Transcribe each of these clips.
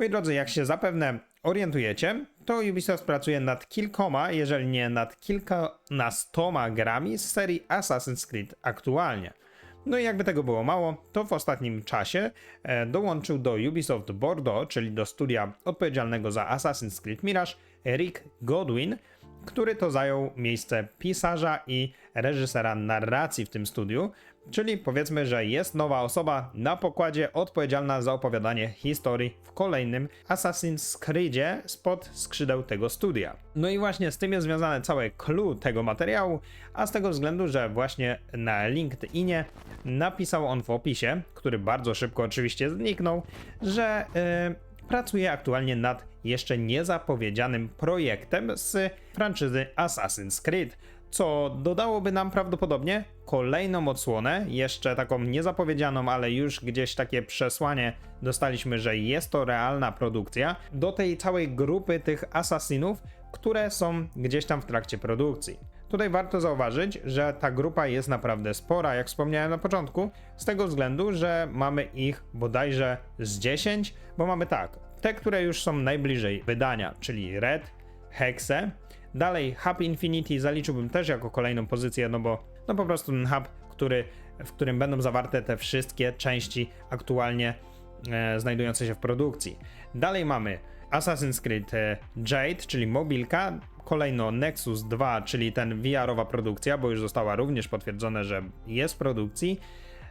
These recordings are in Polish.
Moi drodzy, jak się zapewne orientujecie, to Ubisoft pracuje nad kilkoma, jeżeli nie nad kilkunastoma grami z serii Assassin's Creed aktualnie. No i jakby tego było mało, to w ostatnim czasie e, dołączył do Ubisoft Bordeaux, czyli do studia odpowiedzialnego za Assassin's Creed Mirage, Rick Godwin, który to zajął miejsce pisarza i reżysera narracji w tym studiu, czyli powiedzmy, że jest nowa osoba na pokładzie odpowiedzialna za opowiadanie historii w kolejnym Assassin's Creedzie spod skrzydeł tego studia. No i właśnie z tym jest związane całe clue tego materiału, a z tego względu, że właśnie na LinkedInie napisał on w opisie, który bardzo szybko oczywiście zniknął, że yy, pracuje aktualnie nad jeszcze niezapowiedzianym projektem z franczyzy Assassin's Creed, co dodałoby nam prawdopodobnie kolejną odsłonę, jeszcze taką niezapowiedzianą, ale już gdzieś takie przesłanie dostaliśmy, że jest to realna produkcja, do tej całej grupy tych asasinów, które są gdzieś tam w trakcie produkcji. Tutaj warto zauważyć, że ta grupa jest naprawdę spora, jak wspomniałem na początku, z tego względu, że mamy ich bodajże z 10, bo mamy tak, te, które już są najbliżej wydania, czyli Red, Hexe, dalej Hub Infinity zaliczyłbym też jako kolejną pozycję, no bo no po prostu ten hub, który, w którym będą zawarte te wszystkie części aktualnie e, znajdujące się w produkcji. Dalej mamy Assassin's Creed e, Jade, czyli mobilka, kolejno Nexus 2, czyli ten VR-owa produkcja, bo już została również potwierdzone, że jest w produkcji.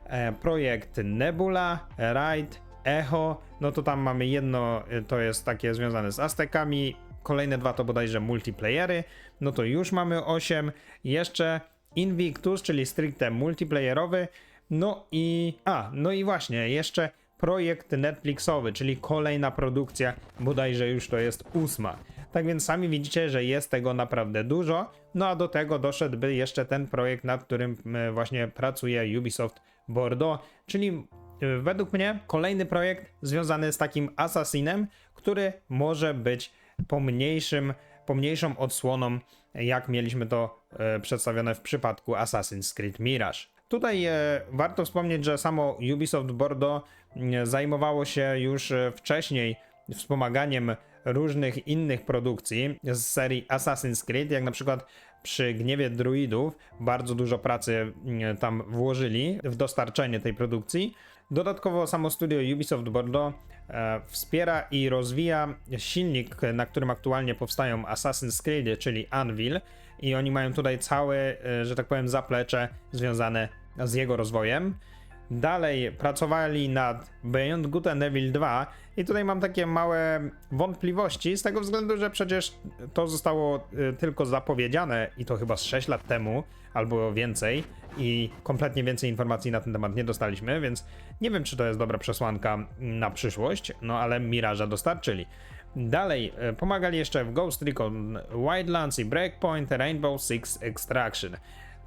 E, projekt Nebula, Ride, Echo, no to tam mamy jedno, e, to jest takie związane z Aztekami, kolejne dwa to bodajże multiplayery, no to już mamy 8, jeszcze Invictus, czyli stricte multiplayerowy, no i, a, no i właśnie, jeszcze projekt Netflixowy, czyli kolejna produkcja, bodajże już to jest ósma. Tak więc sami widzicie, że jest tego naprawdę dużo. No a do tego doszedłby jeszcze ten projekt, nad którym właśnie pracuje Ubisoft Bordeaux, czyli według mnie kolejny projekt związany z takim Assassinem, który może być pomniejszym, pomniejszą odsłoną, jak mieliśmy to e, przedstawione w przypadku Assassin's Creed Mirage. Tutaj e, warto wspomnieć, że samo Ubisoft Bordeaux zajmowało się już e, wcześniej wspomaganiem różnych innych produkcji z serii Assassin's Creed, jak na przykład przy Gniewie Druidów bardzo dużo pracy tam włożyli w dostarczenie tej produkcji. Dodatkowo samo studio Ubisoft Bordeaux e, wspiera i rozwija silnik, na którym aktualnie powstają Assassin's Creed, czyli Anvil i oni mają tutaj całe, e, że tak powiem, zaplecze związane z jego rozwojem. Dalej pracowali nad Beyond Good and Evil 2 i tutaj mam takie małe wątpliwości z tego względu, że przecież to zostało y, tylko zapowiedziane i to chyba z 6 lat temu albo więcej i kompletnie więcej informacji na ten temat nie dostaliśmy, więc nie wiem czy to jest dobra przesłanka na przyszłość, no ale Miraża dostarczyli. Dalej, y, pomagali jeszcze w Ghost Recon Wildlands i Breakpoint, Rainbow Six Extraction.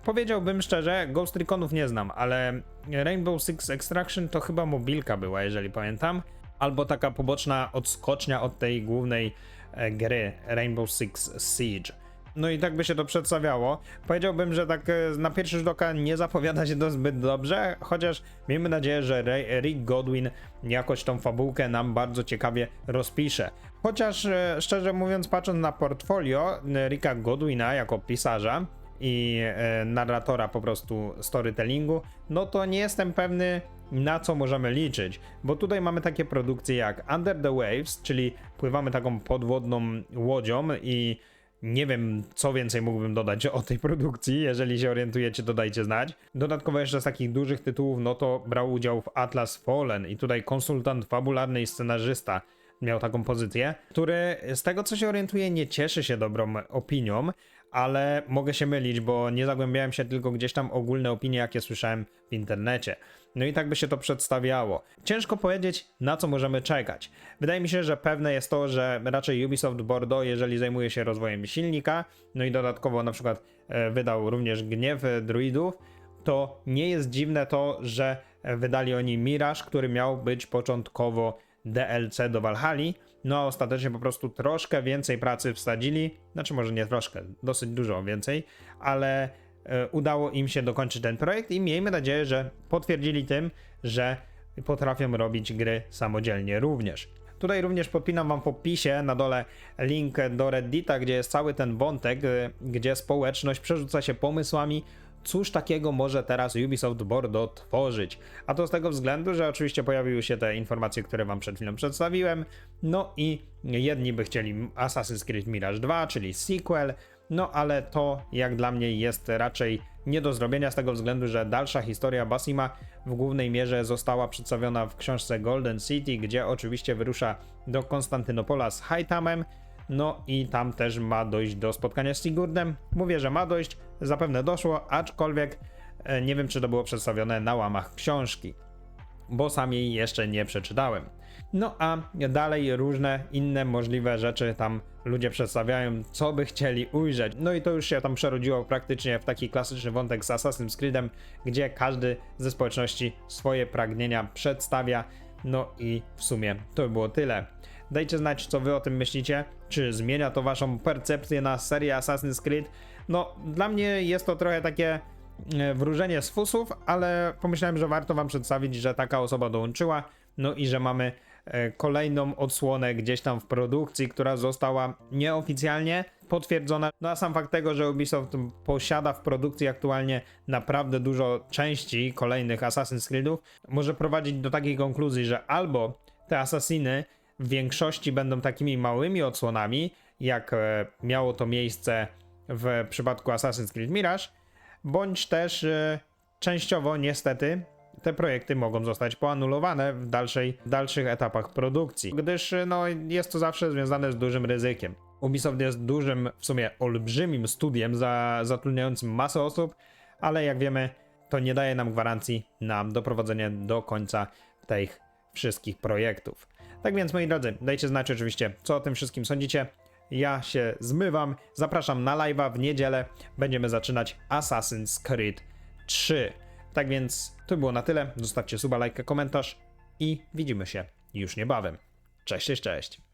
Powiedziałbym szczerze, Ghost Reconów nie znam, ale Rainbow Six Extraction to chyba mobilka była, jeżeli pamiętam, albo taka poboczna odskocznia od tej głównej e, gry Rainbow Six Siege. No i tak by się to przedstawiało. Powiedziałbym, że tak e, na pierwszy rzut oka nie zapowiada się to zbyt dobrze, chociaż miejmy nadzieję, że Rick Godwin jakoś tą fabułkę nam bardzo ciekawie rozpisze. Chociaż e, szczerze mówiąc, patrząc na portfolio Ricka Godwina jako pisarza, i e, narratora po prostu storytellingu, no to nie jestem pewny na co możemy liczyć, bo tutaj mamy takie produkcje jak Under the Waves, czyli pływamy taką podwodną łodzią i nie wiem, co więcej mógłbym dodać o tej produkcji. Jeżeli się orientujecie, to dajcie znać. Dodatkowo jeszcze z takich dużych tytułów, no to brał udział w Atlas Fallen i tutaj konsultant fabularny i scenarzysta miał taką pozycję, który z tego co się orientuje nie cieszy się dobrą opinią, ale mogę się mylić, bo nie zagłębiałem się tylko gdzieś tam ogólne opinie, jakie słyszałem w internecie. No i tak by się to przedstawiało. Ciężko powiedzieć, na co możemy czekać. Wydaje mi się, że pewne jest to, że raczej Ubisoft Bordeaux, jeżeli zajmuje się rozwojem silnika, no i dodatkowo na przykład e, wydał również Gniew Druidów, to nie jest dziwne to, że wydali oni Mirage, który miał być początkowo DLC do Valhalla, no ostatecznie po prostu troszkę więcej pracy wsadzili, znaczy może nie troszkę, dosyć dużo więcej, ale e, udało im się dokończyć ten projekt i miejmy nadzieję, że potwierdzili tym, że potrafią robić gry samodzielnie również. Tutaj również podpinam wam w opisie na dole link do Reddita, gdzie jest cały ten wątek, y, gdzie społeczność przerzuca się pomysłami, cóż takiego może teraz Ubisoft Bordeaux tworzyć. A to z tego względu, że oczywiście pojawiły się te informacje, które wam przed chwilą przedstawiłem. No i jedni by chcieli Assassin's Creed Mirage 2, czyli sequel, no ale to jak dla mnie jest raczej nie do zrobienia z tego względu, że dalsza historia Basima w głównej mierze została przedstawiona w książce Golden City, gdzie oczywiście wyrusza do Konstantynopola z Haitamem. No i tam też ma dojść do spotkania z Sigurdem. Mówię, że ma dojść, zapewne doszło, aczkolwiek e, nie wiem, czy to było przedstawione na łamach książki, bo sam jej jeszcze nie przeczytałem. No a dalej różne inne możliwe rzeczy tam ludzie przedstawiają, co by chcieli ujrzeć. No i to już się tam przerodziło praktycznie w taki klasyczny wątek z Assassin's Creedem, gdzie każdy ze społeczności swoje pragnienia przedstawia. No i w sumie to by było tyle. Dajcie znać, co wy o tym myślicie. Czy zmienia to waszą percepcję na serię Assassin's Creed? No, dla mnie jest to trochę takie e, wróżenie z fusów, ale pomyślałem, że warto wam przedstawić, że taka osoba dołączyła, no i że mamy e, kolejną odsłonę gdzieś tam w produkcji, która została nieoficjalnie potwierdzona. No a sam fakt tego, że Ubisoft posiada w produkcji aktualnie naprawdę dużo części kolejnych Assassin's Creedów, może prowadzić do takiej konkluzji, że albo te asasiny w większości będą takimi małymi odsłonami, jak e, miało to miejsce w przypadku Assassin's Creed Mirage, bądź też e, częściowo niestety te projekty mogą zostać poanulowane w, dalszej, w dalszych etapach produkcji, gdyż e, no, jest to zawsze związane z dużym ryzykiem. Ubisoft jest dużym, w sumie olbrzymim studiem za, zatrudniającym masę osób, ale jak wiemy, to nie daje nam gwarancji na doprowadzenie do końca tych wszystkich projektów. Tak więc, moi drodzy, dajcie znać oczywiście, co o tym wszystkim sądzicie. Ja się zmywam, zapraszam na live'a w niedzielę. Będziemy zaczynać Assassin's Creed 3. Tak więc, to było na tyle. Zostawcie suba, lajkę, komentarz i widzimy się już niebawem. Cześć, cześć, cześć.